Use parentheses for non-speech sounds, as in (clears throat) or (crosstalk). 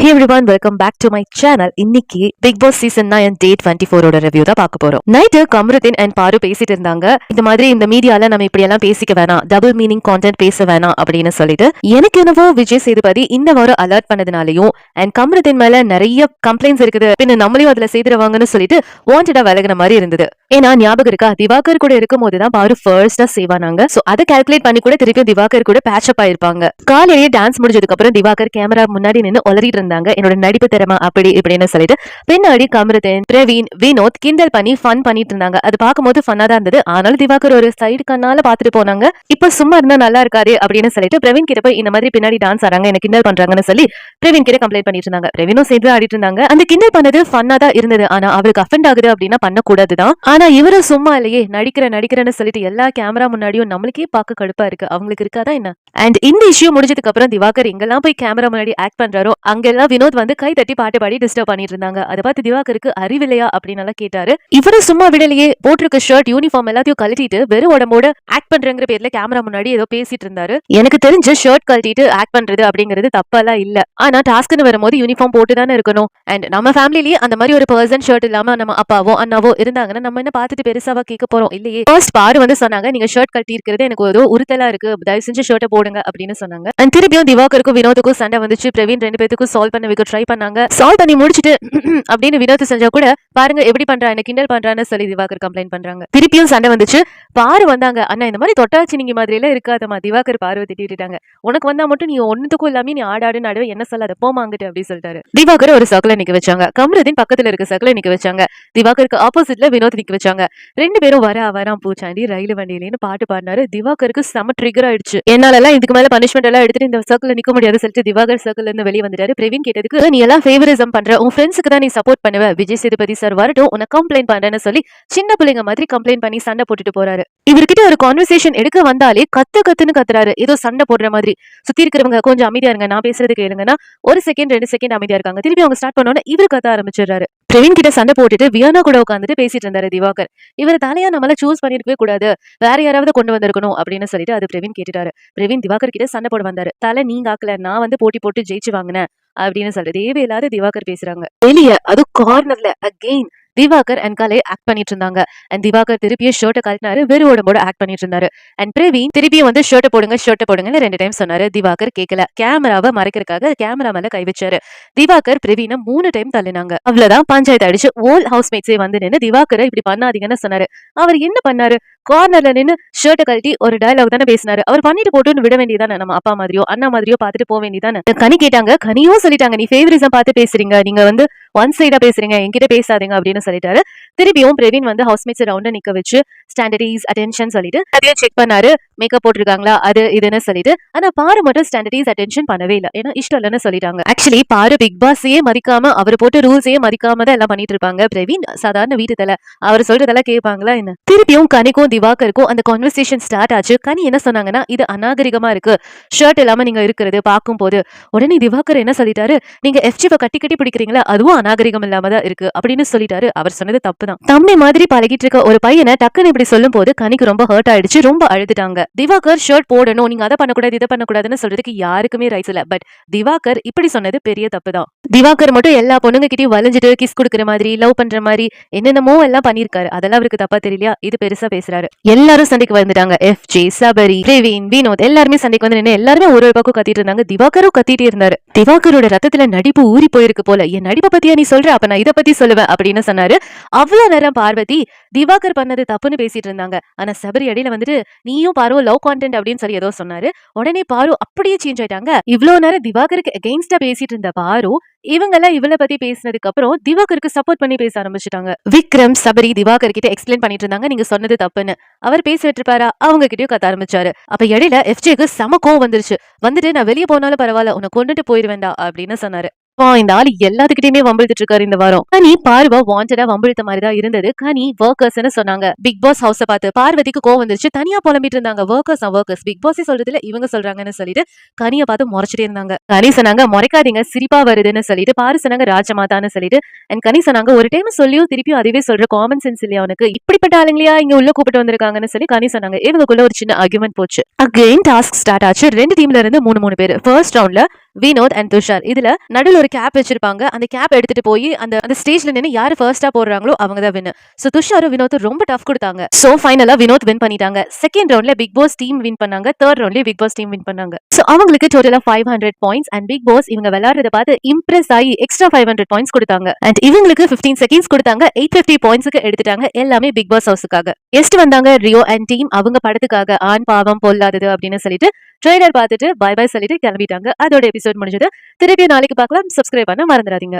Hey everyone welcome back to my channel இன்னைக்கு Bigg Boss season nine day twenty ஃபோரோட review தான் பார்க்க போறோம். நைட்டு கமருதீன் அண்ட் பாரு பேசிட்டு இருந்தாங்க. இந்த மாதிரி இந்த மீடியால நம்ம இப்படி எல்லாம் பேசிக்க வேணாம். டபுள் மீனிங் கான்டென்ட் பேச வேணாம் அப்படின்னு சொல்லிட்டு எனக்கு என்னவோ விஜய் சேதுபதி இந்த வாரம் அலர்ட் பண்ணதுனாலையும் அண்ட் கமருதீன் மேல நிறைய கம்ப்ளைண்ட்ஸ் இருக்குது. பின்ன நம்மளையும் அதுல செய்திருவாங்கன்னு சொல்லிட்டு வாண்டடா விலகின மாதிரி இருந்தது. ஏன்னா ஞாபகம் இருக்கா? திவாகர் கூட இருக்கும் போதுதான் பாரு ஃபர்ஸ்டா சேவானாங்க சோ அதை கால்குலேட் பண்ணி கூட திருப்பியும் திவாகர் கூட பேச்சப் ஆயிருப்பாங்க. காலையிலேயே டான்ஸ் முடிஞ்சதுக்கு அப்புறம் திவாகர் கேமரா முன்னாடி நின்னு ஒளறிட்டு இருந்தாங்க என்னோட நடிப்பு திறமை அப்படி இப்படின்னு சொல்லிட்டு. பின்னாடி கமருதேன் பிரவீன் வினோத் கிண்டல் பண்ணி ஃபன் பண்ணிட்டு இருந்தாங்க. அது பார்க்கும்போது ஃபன்னா தான் இருந்தது. ஆனாலும் திவாகர் ஒரு சைடு கண்ணால பாத்துட்டு போனாங்க. இப்ப சும்மா இருந்தா நல்லா இருக்காரு அப்படின்னு சொல்லிட்டு பிரவீன் கிட்ட போய் இந்த மாதிரி பின்னாடி டான்ஸ் ஆறாங்க என்ன கிண்டல் பண்றாங்கன்னு சொல்லி பிரவீன் கிட்ட கம்ப்ளைண்ட் பண்ணிட்டு இருந்தாங்க. பிரவீனும் சேர்ந்து ஆடிட்டு இருந்தாங்க. அந்த கிண்டல் பண்ணது ஃபன்னா தான் இருந்தது. ஆனா அவருக்கு அஃபெண்ட் ஆகுது அப்படின்னா பண்ணக்கூடாதுதான் ஆனா இவரும் சும்மா இல்லையே. நடிக்கிற நடிக்கிறேன்னு சொல்லிட்டு எல்லா கேமரா முன்னாடியும் நம்மளுக்கே பார்க்க கடுப்பா இருக்கு. அவங்களுக்கு இருக்காதா என்ன? அண்ட் இந்த இஷ்யூ முடிஞ்சதுக்கு அப்புறம் திவாகர் எங்கெல்லாம் போய் கேமரா முன்னாடி ஆக்ட் பண்றாரோ அங்க அங்கெல்லாம் வினோத் வந்து கை தட்டி பாட்டு பாடி டிஸ்டர்ப் பண்ணிட்டு இருந்தாங்க அதை பார்த்து திவாகருக்கு அறிவில்லையா அப்படின்னு எல்லாம் கேட்டாரு. இவரு சும்மா விடலையே போட்டிருக்க ஷர்ட் யூனிஃபார்ம் எல்லாத்தையும் கழட்டிட்டு வெறும் உடம்போட ஆக்ட் பண்றங்கிற பேர்ல கேமரா முன்னாடி ஏதோ பேசிட்டு இருந்தாரு எனக்கு தெரிஞ்சு ஷர்ட் கழட்டிட்டு ஆக்ட் பண்றது அப்படிங்கிறது தப்பெல்லாம் இல்ல. ஆனா டாஸ்க்னு வரும்போது யூனிஃபார்ம் போட்டு தானே இருக்கணும். அண்ட் நம்ம ஃபேமிலிலேயே அந்த மாதிரி ஒரு பர்சன் ஷர்ட் இல்லாம நம்ம அப்பாவோ அண்ணாவோ இருந்தாங்கன்னா நம்ம என்ன பார்த்துட்டு பெருசாவா கேட்க போறோம்? இல்லையே. ஃபர்ஸ்ட் பாரு வந்து சொன்னாங்க நீங்க ஷர்ட் கட்டி இருக்கிறது எனக்கு ஒரு உறுத்தலா இருக்கு. தயவு செஞ்சு ஷர்ட்டை போடுங்க அப்படின்னு சொன்னாங்க. அண்ட் திருப்பியும் திவாகருக்கும் வினோதுக்கும் சண்டை வந்துச்சு. பிரவீன் ரெண்டு பேத்துக்கும் சால்வ் பண்ண வைக்க ட்ரை பண்ணாங்க. சால்வ் பண்ணி முடிச்சிட்டு (clears throat) அப்படின்னு வினோத் செஞ்சா கூட பாருங்க எப்படி பண்றா கிண்டல் பண்றான்னு சொல்லி திவாகர் கம்ப்ளைண்ட் பண்றாங்க. திருப்பியும் சண்டை வந்துச்சு. பாரு வந்தாங்க. அண்ணா இந்த மாதிரி தொட்டாச்சி நீங்க மாதிரி எல்லாம் இருக்காதம்மா. திவாகர் பார்வை திட்டிட்டாங்க. உனக்கு வந்தா மட்டும் நீ ஒன்னுத்துக்கும் இல்லாம நீ ஆடாடு நடுவே என்ன சொல்லாத போமாங்கிட்டு அப்படின்னு சொல்லிட்டாரு. திவாகர் ஒரு சர்க்கிள் நிக்க வச்சாங்க. கமருதீன் பக்கத்துல இருக்க சர்க்கிள் நிக்க வச்சாங்க. திவாகருக்கு ஆப்போசிட்ல வினோத் நிக்க வச்சாங்க. ரெண்டு பேரும் வர வராம் பூச்சாண்டி ரயில் வண்டியிலேன்னு பாட்டு பாடினாரு. திவாகருக்கு செம ட்ரிகர் ஆயிடுச்சு. என்னால எல்லாம் இதுக்கு மேல பனிஷ்மெண்ட் எல்லாம் எடுத்துட்டு இந்த சர்க்கிள் நிக்க முடியாது சொல்லிட்டு திவாகர் சர்க்கிள் இருந்து வெளியே வந்துட்டாரு. அப்படின்னு கேட்டதுக்கு நீ எல்லாம் ஃபேவரிசம் பண்ற உன் ஃப்ரெண்ட்ஸுக்கு தான் நீ சப்போர்ட் பண்ணுவ. விஜய் சேதுபதி சார் வரட்டும் உன கம்ப்ளைண்ட் பண்றேன்னு சொல்லி சின்ன பிள்ளைங்க மாதிரி கம்ப்ளைண்ட் பண்ணி சண்டை போட்டுட்டு போறாரு. இவர்கிட்ட ஒரு கான்வர்சேஷன் எடுக்க வந்தாலே கத்து கத்துன்னு கத்துறாரு. ஏதோ சண்டை போடுற மாதிரி. சுத்தி இருக்கிறவங்க கொஞ்சம் அமைதியா இருங்க நான் பேசுறது கேளுங்கன்னா ஒரு செகண்ட் ரெண்டு செகண்ட் அமைதியா இருக்காங்க. திருப்பி அவங்க ஸ்டார்ட் பண்ணோன்னு இவர் கத்த ஆரம்பிச்சிடுறாரு. பிரவீன் கிட்ட சண்டை போட்டுட்டு வியானா கூட உட்காந்துட்டு பேசிட்டு இருந்தாரு திவாகர். இவர் தலையா நம்மள சூஸ் பண்ணிருக்கவே கூடாது. வேற யாராவது கொண்டு வந்திருக்கணும் அப்படின்னு சொல்லிட்டு அது பிரவீன் கேட்டுட்டாரு. பிரவீன் திவாகர் கிட்ட சண்டை போட வந்தாரு. தலை நீங்க ஆக்கல நான் வந்து போட்டி போட்டு ஜெயிச்சு வாங்கினேன் அப்படின்னு சொல்லிட்டு தேவையில்லாத திவாகர் பேசுறாங்க. வெளிய அது கார்னர்ல again Divakar and Kalai act பண்ணிட்டு இருந்தாங்க அண்ட் திவாகர் திருப்பியும் ஷர்ட்டை கழட்டினாரு. வெறும் உடம்போட ஆக்ட் பண்ணிட்டு இருந்தாரு அண்ட் பிரவீன் திருப்பியும் வந்து ஷர்ட்டை போடுங்க ஷர்ட்டை போடுங்கன்னு ரெண்டு டைம் சொன்னாரு. திவாகர் கேட்கல கேமராவை மறைக்கிறதுக்காக கேமரா மேல கை வச்சாரு. திவாகர் பிரவீனை மூணு டைம் தள்ளினாங்க. அவ்வளவுதான் பஞ்சாயத்து அடிச்சு ஓல் ஹவுஸ்மேட்ஸே வந்து நின்று திவாகரை இப்படி பண்ணாதீங்கன்னு சொன்னாரு. அவர் என்ன பண்ணாரு? கார்னர்ல நின்று ஷர்ட்டை கழட்டி ஒரு டயலாக் தானே பேசினாரு. அவர் பண்ணிட்டு போட்டுன்னு விட வேண்டியதானே நம்ம அப்பா மாதிரியோ அண்ணா மாதிரியோ பார்த்துட்டு போக வேண்டியதானே கனி கேட்டாங்க. கனியும் சொல்லிட்டாங்க நீ ஃபேவரிசம் பார்த்து பேசுறீங்க. நீங்க வந்து ஒன் சைடா பேசுறீங்க என்கிட்ட பேசாதீங்க அப்படின்னு சொல்லிட்டாரு. திருப்பியும் பிரவீன் வந்து ஹவுஸ்மேட்ஸ் ரவுண்ட நிக்க வச்சு ஸ்டாண்டர்டீஸ் அட்டென்ஷன் சொல்லிட்டு அதையும் செக் பண்ணாரு. மேக்கப் போட்டிருக்காங்களா அது இதுன்னு சொல்லிட்டு. ஆனா பாரு மட்டும் ஸ்டாண்டர்டீஸ் அட்டென்ஷன் பண்ணவே இல்லை. ஏன்னா இஷ்டம் இல்லைன்னு சொல்லிட்டாங்க. ஆக்சுவலி பாரு பிக் பாஸையே மதிக்காம அவர் போட்டு ரூல்ஸையே மதிக்காம தான் எல்லாம் பண்ணிட்டு இருப்பாங்க. பிரவீன் சாதாரண வீட்டு தலை. அவர் சொல்றதெல்லாம் கேட்பாங்களா என்ன? திருப்பியும் கனிக்கும் திவாகருக்கும் அந்த கான்வர்சேஷன் ஸ்டார்ட் ஆச்சு. கனி என்ன சொன்னாங்கன்னா இது அநாகரிகமா இருக்கு. ஷர்ட் இல்லாம நீங்க இருக்கிறது பார்க்கும் போது உடனே திவாகர் என்ன சொல்லிட்டாரு? நீங்க எஃப்ஜிவை கட்டி கட்டி பிடிக்கிறீங்களா? அதுவும் நாகரிகம் இல்லாம தான் இருக்கு அப்படின்னு சொல்லிட்டாரு. அவர் சொன்னது தப்பு தான் தம்பி மாதிரி பழகிட்டு இருக்க ஒரு பையனை டக்குன்னு இப்படி சொல்லும் போது கனிக்கு ரொம்ப ஹர்ட் ஆயிடுச்சு ரொம்ப அழுதுட்டாங்க. திவாகர் ஷர்ட் போடணும் நீங்க அதை பண்ணக்கூடாது இதை பண்ணக்கூடாதுன்னு சொல்றதுக்கு யாருக்குமே ரைட்ஸ் இல்ல. பட் திவாகர் இப்படி சொன்னது பெரிய தப்பு தான் திவாகர் மட்டும் எல்லா பொண்ணுங்க கிட்டயும் வளைஞ்சிட்டு கிஸ் கொடுக்குற மாதிரி லவ் பண்ற மாதிரி என்னென்னமோ எல்லாம் பண்ணிருக்காரு அதெல்லாம் அவருக்கு தப்பா தெரியலையா? இது பெருசா பேசுறாரு. எல்லாரும் சண்டைக்கு வந்துட்டாங்க. எஃப் ஜே சபரி பிரவீன் வினோத் எல்லாருமே சண்டைக்கு வந்து நின்று எல்லாருமே ஒரு ஒரு பக்கம் கத்திட்டு இருந்தாங்க. திவாகரும் கத்திட்டே இருந்தாரு. திவாகரோட ரத்தத்துல நடிப்பு ஊறி போயிருக்கு போல. என் நடிப்பை பத்தியா நீ சொல்ற? அப்ப நான் இதை பத்தி சொல்லுவேன் அப்படின்னு சொன்னாரு. அவ்வளவு நேரம் பார்வதி திவாகர் பண்ணது தப்புன்னு பேசிட்டு இருந்தாங்க. ஆனா சபரி அடியில வந்துட்டு நீயும் பாரு லவ் கான்டென்ட் அப்படின்னு சொல்லி ஏதோ சொன்னாரு. உடனே பாரு அப்படியே சேஞ்ச் ஆயிட்டாங்க. இவ்வளவு நேரம் திவாகருக்கு அகெயின்ஸ்டா பேசிட்டு இருந்த பாரு இவங்க எல்லாம் இவளை பத்தி பேசினதுக்கு அப்புறம் திவாகருக்கு சப்போர்ட் பண்ணி பேச ஆரம்பிச்சிட்டாங்க. விக்ரம் சபரி திவாகர் கிட்ட எக்ஸ்பிளைன் பண்ணிட்டு இருந்தாங்க நீங்க சொன்னது தப்புன்னு. அவர் பேசிட்டு இருப்பாரா அவங்க கிட்டயும் கத்த ஆரம்பிச்சாரு. அப்ப இடையில எஃப்ஜேக்கு சம கோவம் வந்துருச்சு. வந்துட்டு நான் வெளியே போனாலும் பரவாயில்ல. உன்னை கொண்டுட்டு போயிருவேண்டா அப்படின்னு சொன்னாரு. இந்த ஆள் எல்லாத்துக்கிட்டயுமே வம்பிழுத்துட்டு இருக்காரு இந்த வாரம். கனி பார்வா வாண்டடா வம்பிழுத்த மாதிரி தான் இருந்தது. கனி ஒர்க்கர்ஸ்னு சொன்னாங்க. பிக் பாஸ் ஹவுஸ பார்த்து பார்வதிக்கு கோவம் வந்துருச்சு. தனியா புலம்பிட்டு இருந்தாங்க. ஒர்க்கர்ஸ் ஒர்க்கர்ஸ் பிக் பாஸே சொல்றதுல இவங்க சொல்றாங்கன்னு சொல்லிட்டு கனியை பார்த்து முறைச்சிட்டே இருந்தாங்க. கனி சொன்னாங்க முறைக்காதீங்க. சிரிப்பா வருதுன்னு சொல்லிட்டு பாரு சொன்னாங்க ராஜமாதான்னு சொல்லிட்டு. அண்ட் கனி சொன்னாங்க ஒரு டைம் சொல்லியும் திருப்பியும் அதுவே சொல்ற காமன் சென்ஸ் இல்லையா உனக்கு? இப்படிப்பட்ட ஆளுங்களையா இங்க உள்ள கூப்பிட்டு வந்திருக்காங்கன்னு சொல்லி கனி சொன்னாங்க. இவங்களுக்குள்ள ஒரு சின்ன ஆர்குமெண்ட் போச்சு. அகைன் டாஸ்க் ஸ்டார்ட் ஆச்சு. ரெண்டு டீம்ல இருந்து மூணு மூணு பேர். ஃபர்ஸ்ட் ரவுண்ட்ல வினோத் அண்ட் துஷார். இதுல நடுவில் ஒரு கேப் வச்சிருப்பாங்க. அந்த கேப் எடுத்துட்டு போய் அந்த அந்த ஸ்டேஜ்ல நின்று யாரு ஃபர்ஸ்டா போடுறாங்களோ அவங்க தான் வின் ஸோ துஷாரும் வினோத் ரொம்ப டஃப் கொடுத்தாங்க. ஸோ ஃபைனலா வினோத் வின் பண்ணிட்டாங்க. செகண்ட் ரவுண்ட்ல பிக் பாஸ் டீம் வின் பண்ணாங்க. தேர்ட் ரவுண்ட்லயே பிக் பாஸ் டீம் வின் பண்ணாங்க. ஸோ அவங்களுக்கு டோட்டலா five hundred points and Bigg Boss இவங்க விளையாடுறத பார்த்து இம்ப்ரெஸ் ஆகி எக்ஸ்ட்ரா ஃபைவ் ஹண்ட்ரட் பாயிண்ட்ஸ் கொடுத்தாங்க. அண்ட் இவங்களுக்கு ஃபிஃப்டீன் செகண்ட்ஸ் கொடுத்தாங்க. எயிட் ஃபிஃப்டி பாயிண்ட்ஸ்க்கு எடுத்துட்டாங்க. எல்லாமே பிக் பாஸ் ஹவுஸுக்காக கெஸ்ட் வந்தாங்க ரியோ அண்ட் டீம் அவங்க படத்துக்காக ஆண் பாவம் பொல்லாதது அப்படின்னு சொல்லிட்டு ட்ரெய்லர் பார்த்துட்டு பை பை சொல்லிட்டு கிளம்பிட்டாங்க. அதோட எபிசோட் முடிஞ்சது. திருப்பி நாளைக்கு பார்க்கலாம். சப்ஸ்கிரைப் பண்ண மறந்துடாதீங்க.